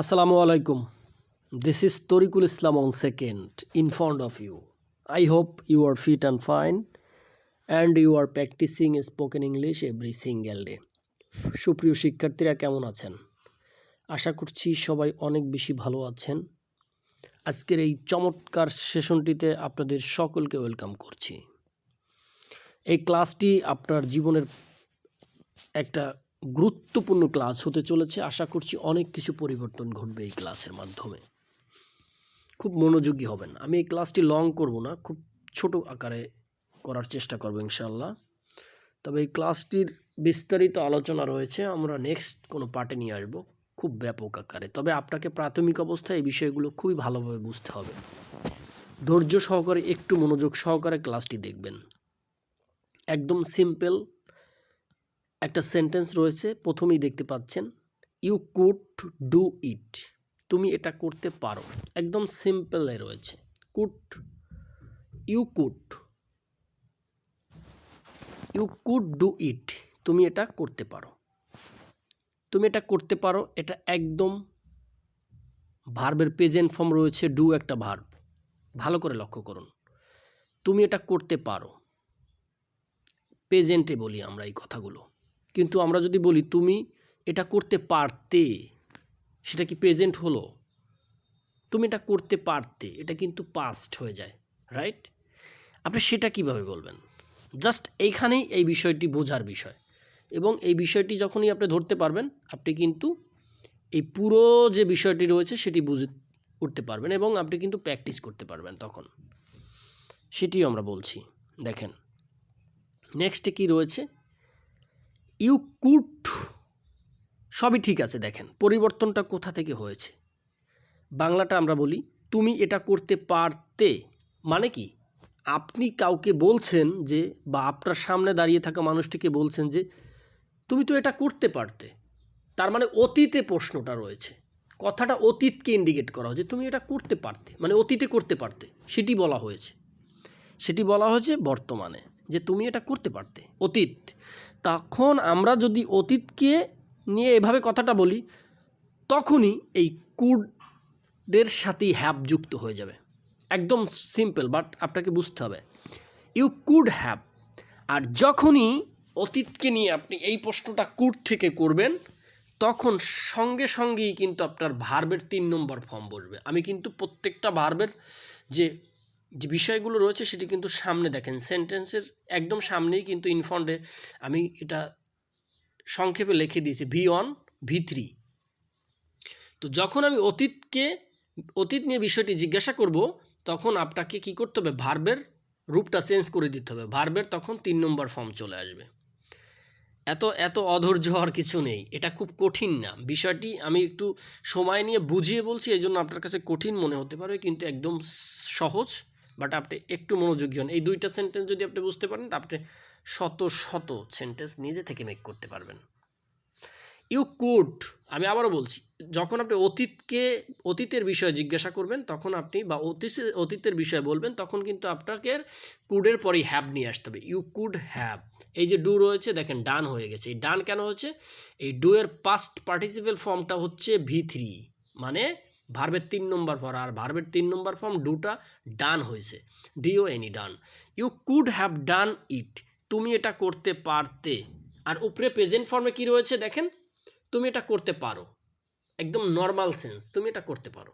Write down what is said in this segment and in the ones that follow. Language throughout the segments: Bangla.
আসসালামু আলাইকুম। This is Tarikul Islam on second in front of you I hope you are fit and fine and you are practising spoken English every single day সুপ্রিয় শিক্ষার্থীরা, কেমন আছেন? আশা করছি সবাই অনেক বেশি ভালো আছেন। আজকের এই চমৎকার সেশনটিতে আপনাদের সকলকে ওয়েলকাম করছি। এই ক্লাসটি আপনার জীবনের একটা গুরুত্বপূর্ণ ক্লাস হতে চলেছে। আশা করছি অনেক কিছু পরিবর্তন ঘটবে এই ক্লাসের মাধ্যমে। খুব মনোযোগী হবেন। আমি এই ক্লাসটি লং করব না, খুব ছোট আকারে করার চেষ্টা করব ইনশাল্লাহ তবে এই ক্লাসটির বিস্তারিত আলোচনা রয়েছে, আমরা নেক্সট কোনো পার্টে নিয়ে আসব, খুব ব্যাপক আকারে। তবে আপনাকে প্রাথমিক অবস্থায় এই বিষয়গুলো খুবই ভালোভাবে বুঝতে হবে। ধৈর্য সহকারে, একটু মনোযোগ সহকারে ক্লাসটি দেখবেন। একদম সিম্পল একটা সেন্টেন্স রয়েছে, প্রথমেই দেখতে পাচ্ছেন ইউ কুড ডু ইট তুমি এটা করতে পারো। একদম সিম্পলে রয়েছে। Could you could you could do it তুমি এটা করতে পারো। তুমি এটা করতে পারো, এটা একদম ভার্বের প্রেজেন্ট ফর্ম রয়েছে ডু একটা ভার্ব ভালো করে লক্ষ্য করুন। তুমি এটা করতে পারো। প্রেজেন্টে বলি আমরা এই কথাগুলো। কিন্তু আমরা যদি বলি, তুমি এটা করতে পারতে। সেটা কি প্রেজেন্ট হলো? তুমি এটা করতে পারতে। এটা কিন্তু পাস্ট হয়ে যায় রাইট আপনি সেটা কীভাবে বলবেন? জাস্ট এইখানেই এই বিষয়টি বোঝার বিষয়। এবং এই বিষয়টি যখনই আপনি ধরতে পারবেন, আপনি কিন্তু এই পুরো যে বিষয়টি রয়েছে, সেটি বুঝে উঠতে পারবেন এবং আপনি কিন্তু প্র্যাকটিস করতে পারবেন তখন। সেটিও আমরা বলছি। দেখেন নেক্সটে কি রয়েছে? ইউ কুড সবই ঠিক আছে, দেখেন। পরিবর্তনটা কোথা থেকে হয়েছে? বাংলাটা আমরা বলি, তুমি এটা করতে পারতে মানে কি? আপনি কাউকে বলছেন যে, বা আপনার সামনে দাঁড়িয়ে থাকা মানুষটিকে বলছেন যে, তুমি তো এটা করতে পারতে। তার মানে অতীতে প্রশ্নটা রয়েছে। কথাটা অতীতকে ইন্ডিকেট করা হয়েছে, তুমি এটা করতে পারতে। মানে অতীতে করতে পারতে, সেটি বলা হয়েছে। সেটি বলা হয়েছে বর্তমানে। যে তুমি এটা করতে পারতে, অতীত। তখন আমরা যদি অতীতকে নিয়ে এভাবে কথাটা বলি, তখনই এই কুডের সাথেই হ্যাপ যুক্ত হয়ে যাবে। একদম সিম্পল, বাট আপনাকে বুঝতে হবে। ইউ কুড হ্যাভ আর যখনই অতীতকে নিয়ে আপনি এই প্রশ্নটা কুড থেকে করবেন, তখন সঙ্গে সঙ্গেই কিন্তু আপনার ভার্বের তিন নম্বর ফর্ম বসবে। আমি কিন্তু প্রত্যেকটা ভার্বের যে যে বিষয়গুলো রয়েছে সেটি কিন্তু সামনে দেখেন সেন্টেন্সের একদম সামনেই কিন্তু ইনফন্টে আমি এটা সংক্ষেপে লিখে দিয়েছি ভি ওয়ান ভি থ্রি তো যখন আমি অতীতকে, অতীত নিয়ে বিষয়টি জিজ্ঞাসা করব, তখন আপনাকে কি করতে হবে? ভার্বের রূপটা চেঞ্জ করে দিতে হবে। ভার্বের তখন তিন নম্বর ফর্ম চলে আসবে। এত এত অধৈর্য হওয়ার কিছু নেই। এটা খুব কঠিন না। বিষয়টি আমি একটু সময় নিয়ে বুঝিয়ে বলছি এই জন্য আপনার কাছে কঠিন মনে হতে পারে, কিন্তু একদম সহজ। বাট আপনি একটু মনোযোগী হন। এই দুইটা সেন্টেন্স যদি আপনি বুঝতে পারেন, তা আপনি শত শত সেন্টেন্স নিজে থেকে মেক করতে পারবেন। ইউ কুড আমি আবারও বলছি, যখন আপনি অতীতকে, অতীতের বিষয়ে জিজ্ঞাসা করবেন, তখন আপনি বা অতীত অতীতের বিষয়ে বলবেন, তখন কিন্তু আপনাকে কুডের পরেই হ্যাভ নিয়ে আসতে হবে। ইউ কুড হ্যাভ এই যে ডু রয়েছে, দেখেন ডান হয়ে গেছে। এই ডান কেন হচ্ছে? এই ডু এর পাস্ট পার্টিসিপেল ফর্মটা হচ্ছে ভি থ্রি মানে ভার্বের তিন নম্বর ফর্ম আর ভার্বের তিন নম্বর ফর্ম ডুটা ডান হয়েছে। Do any done you could have done it তুমি এটা করতে পারতে। আর উপরে প্রেজেন্ট ফর্মে কি রয়েছে দেখেন? তুমি এটা করতে পারো। একদম নর্মাল সেন্স তুমি এটা করতে পারো।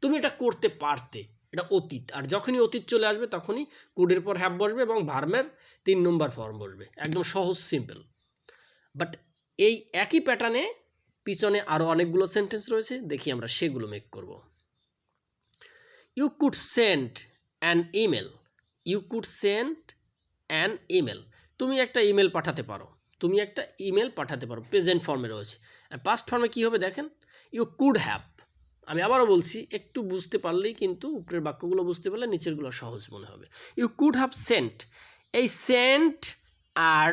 তুমি এটা করতে পারতে। এটা অতীত। আর যখনই অতীত চলে আসবে, তখনই কুডের পর হ্যাপ বসবে এবং ভার্মের তিন নম্বর ফর্ম বসবে। একদম সহজ সিম্পল বাট এই একই প্যাটার্নে পিছনে আরও অনেকগুলো সেন্টেন্স রয়েছে, দেখি আমরা সেগুলো মেক করব। You could send an email you could send an email তুমি একটা ইমেল পাঠাতে পারো। তুমি একটা ইমেল পাঠাতে পারো প্রেজেন্ট ফর্মে রয়েছে। আর পাস্ট ফর্মে কী হবে দেখেন? ইউ কুড হ্যাভ আমি আবারও বলছি, একটু বুঝতে পারলেই কিন্তু উপরের বাক্যগুলো বুঝতে পারলে নিচেরগুলো সহজ মনে হবে। ইউ কুড হ্যাভ সেন্ট এই সেন্ট আর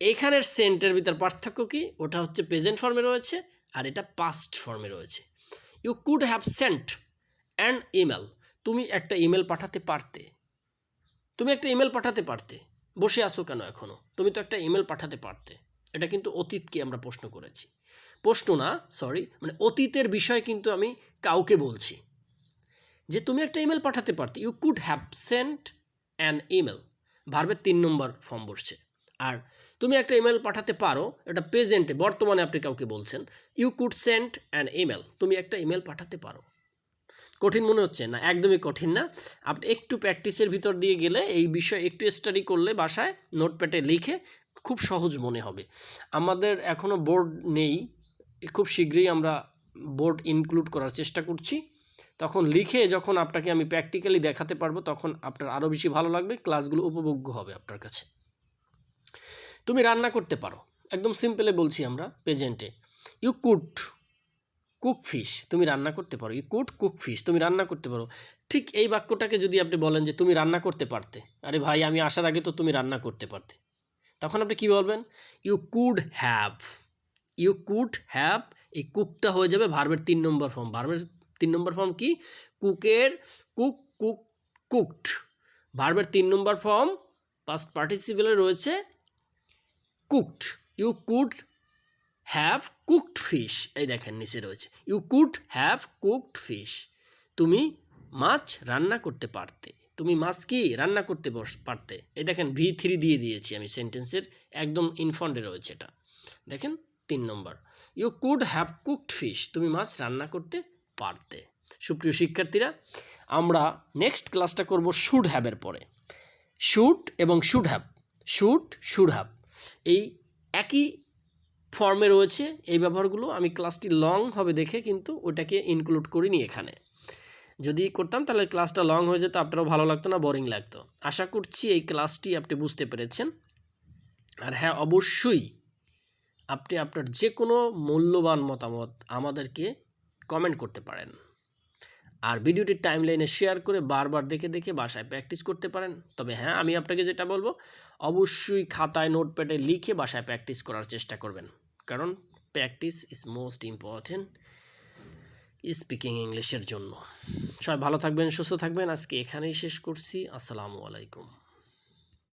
এইখানের সেন্টের ভিতর পার্থক্য কি? ওটা হচ্ছে প্রেজেন্ট ফর্মে রয়েছে আর এটা পাস্ট ফর্মে রয়েছে। You could have sent and email তুমি একটা ইমেল পাঠাতে পারতে। তুমি একটা ইমেল পাঠাতে পারতে। বসে আছো কেন এখনও তুমি তো একটা ইমেল পাঠাতে পারতে। এটা কিন্তু অতীতকে আমরা প্রশ্ন করেছি। প্রশ্ন না সরি মানে অতীতের বিষয় কিন্তু আমি কাউকে বলছি। যে তুমি একটা ইমেল পাঠাতে পারতে। You could have sent an email ভার্বের তিন নম্বর ফর্ম বসছে। আর তুমি একটা ইমেল পাঠাতে পারো, এটা প্রেজেন্টে বর্তমানে আপনি কাউকে বলছেন you could sent an email তুমি একটা ইমেল পাঠাতে পারো। কঠিন মনে হচ্ছে না? একদমই কঠিন না। আপনি একটু প্র্যাকটিসের ভিতর দিয়ে গেলে এই বিষয়ে একটু স্টাডি করলে বাসায় নোটপ্যাডে লিখে খুব সহজ মনে হবে। আমাদের এখনও বোর্ড নেই, খুব শীঘ্রই আমরা বোর্ড ইনক্লুড করার চেষ্টা করছি। তখন লিখে যখন আপনাকে আমি প্র্যাকটিক্যালি দেখাতে পারব, তখন আপনার আরও বেশি ভালো লাগবে ক্লাসগুলো উপভোগ্য হবে আপনার কাছে। তুমি রান্না করতে পারো। একদম সিম্পলে বলছি আমরা প্রেজেন্টে ইউ কুড কুক ফিশ তুমি রান্না করতে পারো। ইউ কুড কুক ফিশ তুমি রান্না করতে পারো। ঠিক এই বাক্যটাকে যদি আপনি বলেন যে তুমি রান্না করতে পারতে, আরে ভাই, আমি আসার আগে তো তুমি রান্না করতে পারতে। তখন আপনি কী বলবেন? You could have you could have এই কুকটা হয়ে যাবে ভার্বের তিন নম্বর ফর্ম ভার্বের তিন নম্বর ফর্ম কি? কুকের কুক কুক কুকড ভার্বের তিন নম্বর ফর্ম পাস্ট পার্টিসিপেলে রয়েছে cooked you could have cooked fish এই দেখেন, নিচে রয়েছে। You could have cooked fish তুমি মাছ রান্না করতে পারতে। তুমি মাছ কি রান্না করতে বস পারতে। এই দেখেন, ভি থ্রি দিয়ে দিয়েছি আমি সেন্টেন্সের। একদম ইনফন্ডে রয়েছে এটা। দেখেন, তিন নম্বর। You could have cooked fish তুমি মাছ রান্না করতে পারতে। সুপ্রিয় শিক্ষার্থীরা, আমরা নেক্সট ক্লাসটা করব শুড হ্যাভের পরে। শুট এবং should have shoot should have এই একই ফর্মে রয়েছে এই ব্যবহারগুলো। আমি ক্লাসটি লং হবে দেখে কিন্তু ওটাকে ইনক্লুড করিনি এখানে। যদি করতাম তাহলে ক্লাসটা লং হয়ে যেত, আপনারও ভালো লাগতো না বোরিং লাগতো। আশা করছি এই ক্লাসটি আপনি বুঝতে পেরেছেন। আর হ্যাঁ অবশ্যই আপনি আপনার যে কোনো মূল্যবান মতামত আমাদেরকে কমেন্ট করতে পারেন। আর ভিডিওটি টাইম লাইনে শেয়ার করে বারবার দেখে দেখে বাসায় প্র্যাকটিস করতে পারেন। তবে হ্যাঁ আমি আপনাকে যেটা বলব, অবশ্যই খাতায় নোটপ্যাডে লিখে বাসায় প্র্যাকটিস করার চেষ্টা করবেন। কারণ practice is most important speaking ইংলিশের জন্য। সবাই ভালো থাকবেন, সুস্থ থাকবেন। আজকে এখানেই শেষ করছি। আসসালামু আলাইকুম।